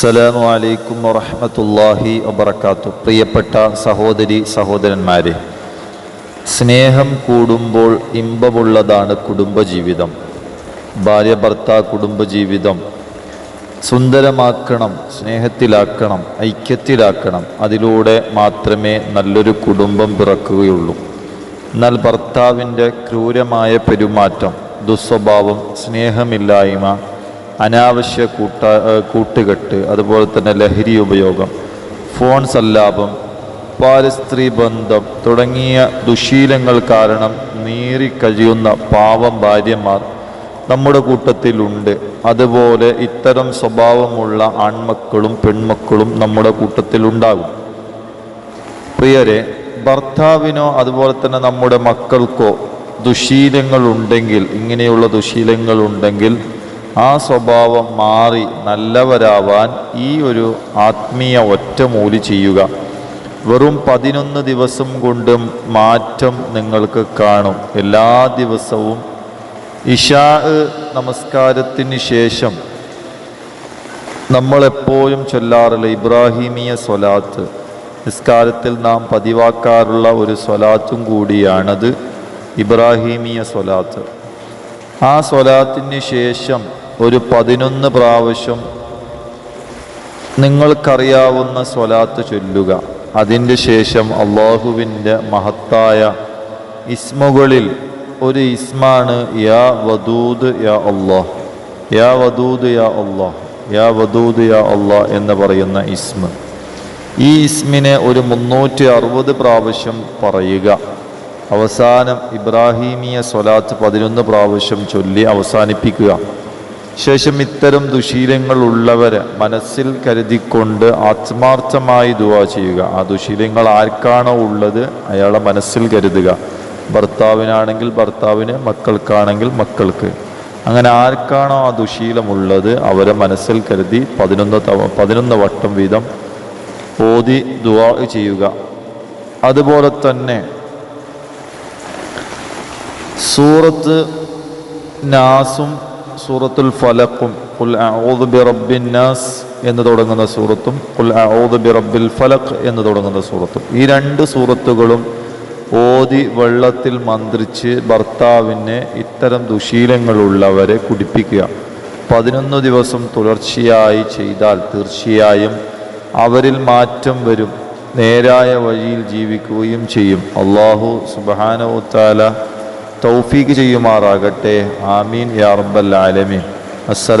അസ്സലാമു അലൈക്കും വറഹ്മത്തുള്ളാഹി വബർക്കാത്തു പ്രിയപ്പെട്ട സഹോദരി സഹോദരന്മാരെ സ്നേഹം കൂടുമ്പോൾ ഇമ്പമുള്ളതാണ് കുടുംബജീവിതം. ഭാര്യ ഭർത്ത കുടുംബജീവിതം. സുന്ദരമാക്കണം സ്നേഹത്തിലാക്കണം ഐക്യത്തിലാക്കണം. അതിലൂടെ മാത്രമേ നല്ലൊരു കുടുംബം പിറക്കുകയുള്ളൂ. എന്നാൽ ഭർത്താവിന്റെ ക്രൂരമായ പെരുമാറ്റം ദുസ്വഭാവം സ്നേഹമില്ലായ്മ അനാവശ്യ കൂട്ട കൂട്ടുകെട്ട് അതുപോലെ തന്നെ ലഹരി ഉപയോഗം ഫോൺ സല്ലാപം പാരിസ്ത്രീ ബന്ധം തുടങ്ങിയ ദുശീലങ്ങൾ കാരണം നീറിക്കഴിയുന്ന പാവം ഭാര്യമാർ നമ്മുടെ കൂട്ടത്തിലുണ്ട്. അതുപോലെ ഇത്തരം സ്വഭാവമുള്ള ആൺമക്കളും പെൺമക്കളും നമ്മുടെ കൂട്ടത്തിലുണ്ടാകും. പ്രിയരെ ഭർത്താവിനോ അതുപോലെ തന്നെ നമ്മുടെ മക്കൾക്കോ ദുശീലങ്ങളുണ്ടെങ്കിൽ ഇങ്ങനെയുള്ള ദുശീലങ്ങൾ ഉണ്ടെങ്കിൽ ആ സ്വഭാവം മാറി നല്ലവരാവാൻ ഈ ഒരു ആത്മീയ ഒറ്റമൂലി ചെയ്യുക. വെറും പതിനൊന്ന് ദിവസം കൊണ്ടും മാറ്റം നിങ്ങൾക്ക് കാണും. എല്ലാ ദിവസവും ഇഷാ നമസ്കാരത്തിന് ശേഷം നമ്മളെപ്പോഴും ചൊല്ലാറുള്ള ഇബ്രാഹിമിയ സ്വലാത്ത്. നിസ്കാരത്തിൽ നാം പതിവാക്കാറുള്ള ഒരു സ്വലാത്തും കൂടിയാണത് ഇബ്രാഹിമിയ സ്വലാത്ത്. ആ സ്വലാത്തിന് ശേഷം ഒരു പതിനൊന്ന് പ്രാവശ്യം നിങ്ങൾക്കറിയാവുന്ന സ്വലാത്ത് ചൊല്ലുക. അതിന്റെ ശേഷം അള്ളാഹുവിന്റെ മഹത്തായ ഇസ്മുകളിൽ ഒരു ഇസ്മാണ് യാ വദൂദ് യാ അള്ളാഹ്. യാ വദൂദ് യാ അള്ളാഹ്. യാ വദൂദ് യാ അള്ളാഹ് എന്ന് പറയുന്ന ഇസ്മ. ഈ ഇസ്മിനെ ഒരു മുന്നൂറ്റി അറുപത് പ്രാവശ്യം പറയുക. അവസാനം ഇബ്രാഹീമിയ സ്വലാത്ത് പതിനൊന്ന് പ്രാവശ്യം ചൊല്ലി അവസാനിപ്പിക്കുക. ശേഷം ഇത്തരം ദുശീലങ്ങൾ ഉള്ളവരെ മനസ്സിൽ കരുതിക്കൊണ്ട് ആത്മാർത്ഥമായി ദുവാ ചെയ്യുക. ആ ദുശീലങ്ങൾ ആർക്കാണോ ഉള്ളത് അയാളെ മനസ്സിൽ കരുതുക. ഭർത്താവിനാണെങ്കിൽ ഭർത്താവിന് മക്കൾക്കാണെങ്കിൽ മക്കൾക്ക്. അങ്ങനെ ആർക്കാണോ ആ ദുശീലമുള്ളത് അവരെ മനസ്സിൽ കരുതി പതിനൊന്ന് തവ പതിനൊന്ന് വട്ടം വീതം ഓതി ദുവാ ചെയ്യുക. അതുപോലെ തന്നെ സൂറത്ത് നാസും സൂറത്തുൽ ഫലക്കും കുൽ അഊദു ബി റബ്ബിൻ നാസ് എന്ന് തുടങ്ങുന്ന സൂറത്തും കുൽ അഊദു ബി റബ്ബിൽ ഫലഖ് എന്ന് തുടങ്ങുന്ന സൂറത്തും. ഈ രണ്ട് സൂറത്തുകളും ഓതി വെള്ളത്തിൽ മന്ത്രിച്ച് ഭർത്താവിനെ ഇത്തരം ദുശീലങ്ങളുള്ളവരെ കുടിപ്പിക്കുക. പതിനൊന്ന് ദിവസം തുടർച്ചയായി ചെയ്താൽ തീർച്ചയായും അവരിൽ മാറ്റം വരും. നേരായ വഴിയിൽ ജീവിക്കുകയും ചെയ്യും. അള്ളാഹു സുബാനവുത്താല തൗഫീക്ക് ചെയ്യുമാറാകട്ടെ ആമീൻ യാ റബ്ബൽ ആലമീൻ അസ്സലാം